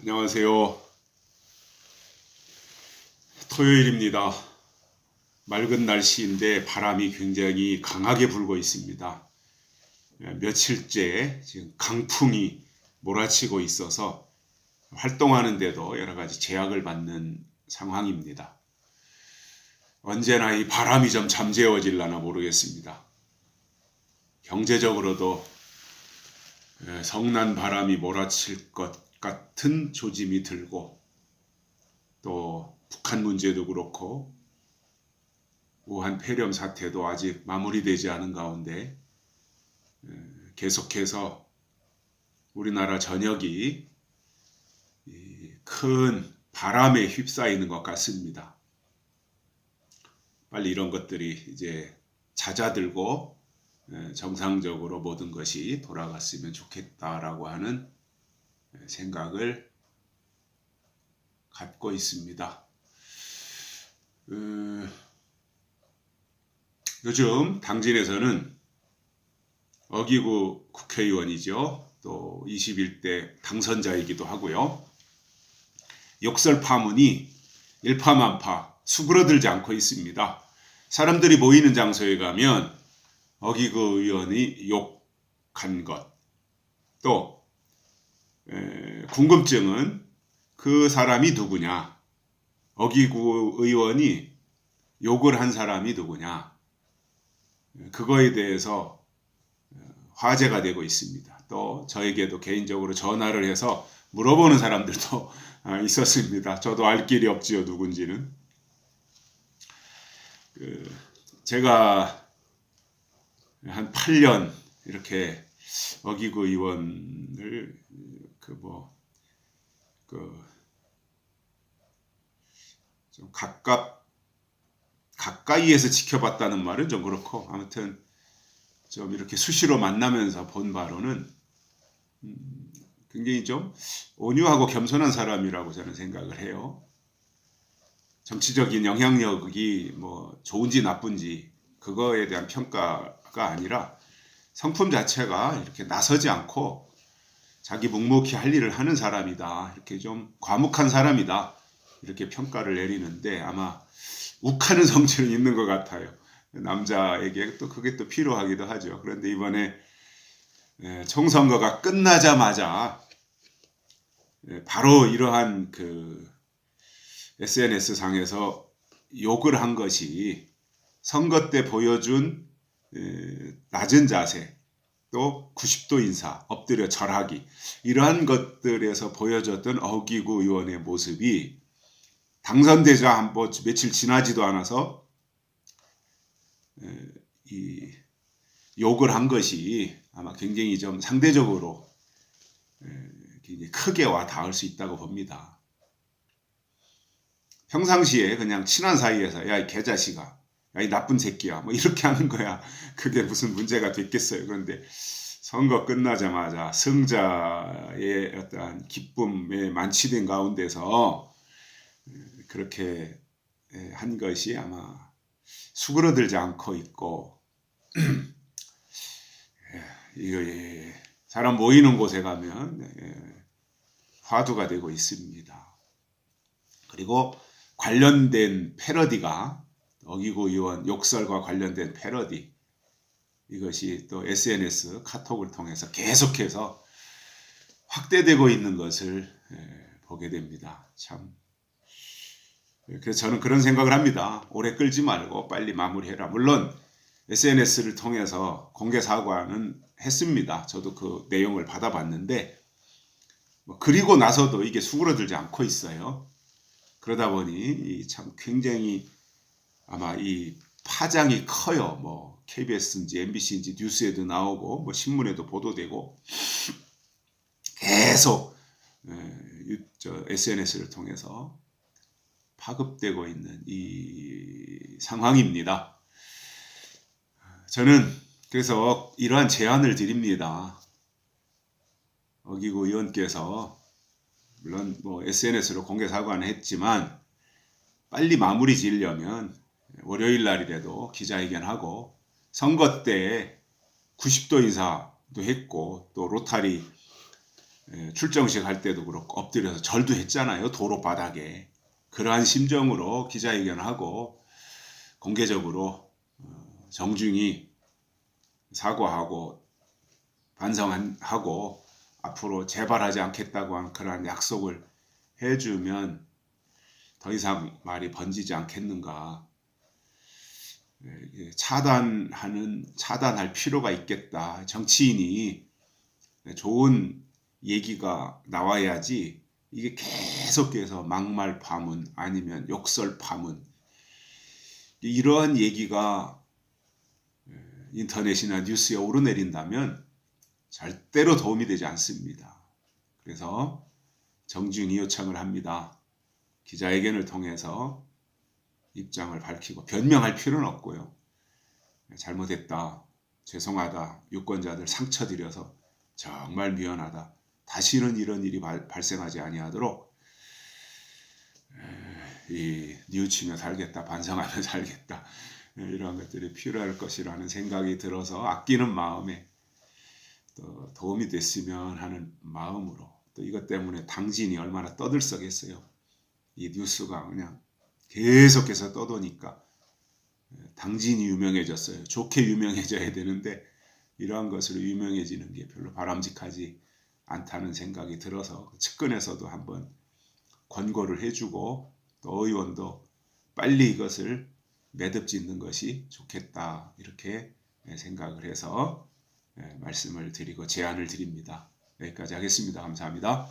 안녕하세요. 토요일입니다. 맑은 날씨인데 바람이 굉장히 강하게 불고 있습니다. 며칠째 지금 강풍이 몰아치고 있어서 활동하는데도 여러 가지 제약을 받는 상황입니다. 언제나 이 바람이 좀 잠재워질라나 모르겠습니다. 경제적으로도 성난 바람이 몰아칠 것 같은 조짐이 들고 또 북한 문제도 그렇고 우한 폐렴 사태도 아직 마무리되지 않은 가운데 계속해서 우리나라 전역이 큰 바람에 휩싸이는 것 같습니다. 빨리 이런 것들이 이제 잦아들고 정상적으로 모든 것이 돌아갔으면 좋겠다라고 하는 생각을 갖고 있습니다. 음, 요즘 당진에서는 어기구 국회의원이죠. 또 21대 당선자이기도 하고요. 욕설 파문이 일파만파 수그러들지 않고 있습니다. 사람들이 모이는 장소에 가면 어기구 의원이 욕한 것, 또 궁금증은 그 사람이 누구냐? 어기구 의원이 욕을 한 사람이 누구냐? 그거에 대해서 화제가 되고 있습니다. 또 저에게도 개인적으로 전화를 해서 물어보는 사람들도 있었습니다. 저도 알 길이 없지요, 누군지는. 그 제가 한 8년 이렇게 어기구 의원을 그 뭐 그 좀 가깝 가까이에서 지켜봤다는 말은 좀 그렇고 아무튼 좀 이렇게 수시로 만나면서 본 바로는 음, 굉장히 좀 온유하고 겸손한 사람이라고 저는 생각을 해요. 정치적인 영향력이 뭐 좋은지 나쁜지 그거에 대한 평가가 아니라 성품 자체가 이렇게 나서지 않고 자기 묵묵히 할 일을 하는 사람이다. 이렇게 좀 과묵한 사람이다. 이렇게 평가를 내리는데 아마 욱하는 성질은 있는 것 같아요. 남자에게 또 그게 또 필요하기도 하죠. 그런데 이번에 총선거가 끝나자마자 바로 이러한 그 SNS 상에서 욕을 한 것이 선거 때 보여준 낮은 자세, 또 90도 인사, 엎드려 절하기 이러한 것들에서 보여줬던 어기구 의원의 모습이 당선되자 한번 며칠 지나지도 않아서 이 욕을 한 것이 아마 굉장히 좀 상대적으로 크게 와 닿을 수 있다고 봅니다. 평상시에 그냥 친한 사이에서 야 이 개자식아 야, 이 나쁜 새끼야. 뭐 이렇게 하는 거야. 그게 무슨 문제가 됐겠어요. 그런데 선거 끝나자마자 승자의 어떠한 기쁨에 만취된 가운데서 그렇게 한 것이 아마 수그러들지 않고 있고 이거 사람 모이는 곳에 가면 화두가 되고 있습니다. 그리고 관련된 패러디가 어기고 의원 욕설과 관련된 패러디 이것이 또 SNS 카톡을 통해서 계속해서 확대되고 있는 것을 보게 됩니다. 참. 그래서 저는 그런 생각을 합니다. 오래 끌지 말고 빨리 마무리해라. 물론 SNS를 통해서 공개 사과는 했습니다. 저도 그 내용을 받아봤는데 뭐 그리고 나서도 이게 수그러들지 않고 있어요. 그러다 보니 참 굉장히 아마 이 파장이 커요. 뭐 KBS인지 MBC인지 뉴스에도 나오고 뭐 신문에도 보도되고 계속 SNS를 통해서 파급되고 있는 이 상황입니다. 저는 그래서 이러한 제안을 드립니다. 어기구 의원께서 물론 뭐 SNS로 공개 사과는 했지만 빨리 마무리 지으려면 월요일 날이라도 기자회견하고 선거 때 90도 인사도 했고 또 로타리 예, 출정식 할 때도 그렇고 엎드려서 절도 했잖아요. 도로 바닥에. 그러한 심정으로 기자회견하고 공개적으로 어, 정중히 사과하고 반성하고 앞으로 재발하지 않겠다고 하는 그러한 약속을 해주면 더 이상 말이 번지지 않겠는가. 예, 차단하는 차단할 필요가 있겠다. 정치인이 좋은 얘기가 나와야지 이게 계속해서 막말 파문 아니면 욕설 파문 이러한 얘기가 예, 인터넷이나 뉴스에 오르내린다면 절대로 도움이 되지 않습니다. 그래서 정중히 요청을 합니다. 기자회견을 통해서 입장을 밝히고 변명할 필요는 없고요. 잘못했다. 죄송하다. 유권자들 상처 드려서 정말 미안하다. 다시는 이런 일이 발, 발생하지 아니하도록 에, 이 뉘우치며 살겠다. 반성하며 살겠다. 에, 이러한 것들이 필요할 것이라는 생각이 들어서 아끼는 마음에 또 도움이 됐으면 하는 마음으로 또 이것 때문에 당진이 얼마나 떠들썩했어요. 이 뉴스가 그냥 계속해서 떠도니까 당진이 유명해졌어요. 좋게 유명해져야 되는데 이러한 것으로 유명해지는 게 별로 바람직하지 않다는 생각이 들어서 측근에서도 한번 권고를 해주고 또 의원도 빨리 이것을 매듭 짓는 것이 좋겠다 이렇게 생각을 해서 말씀을 드리고 제안을 드립니다. 여기까지 하겠습니다. 감사합니다.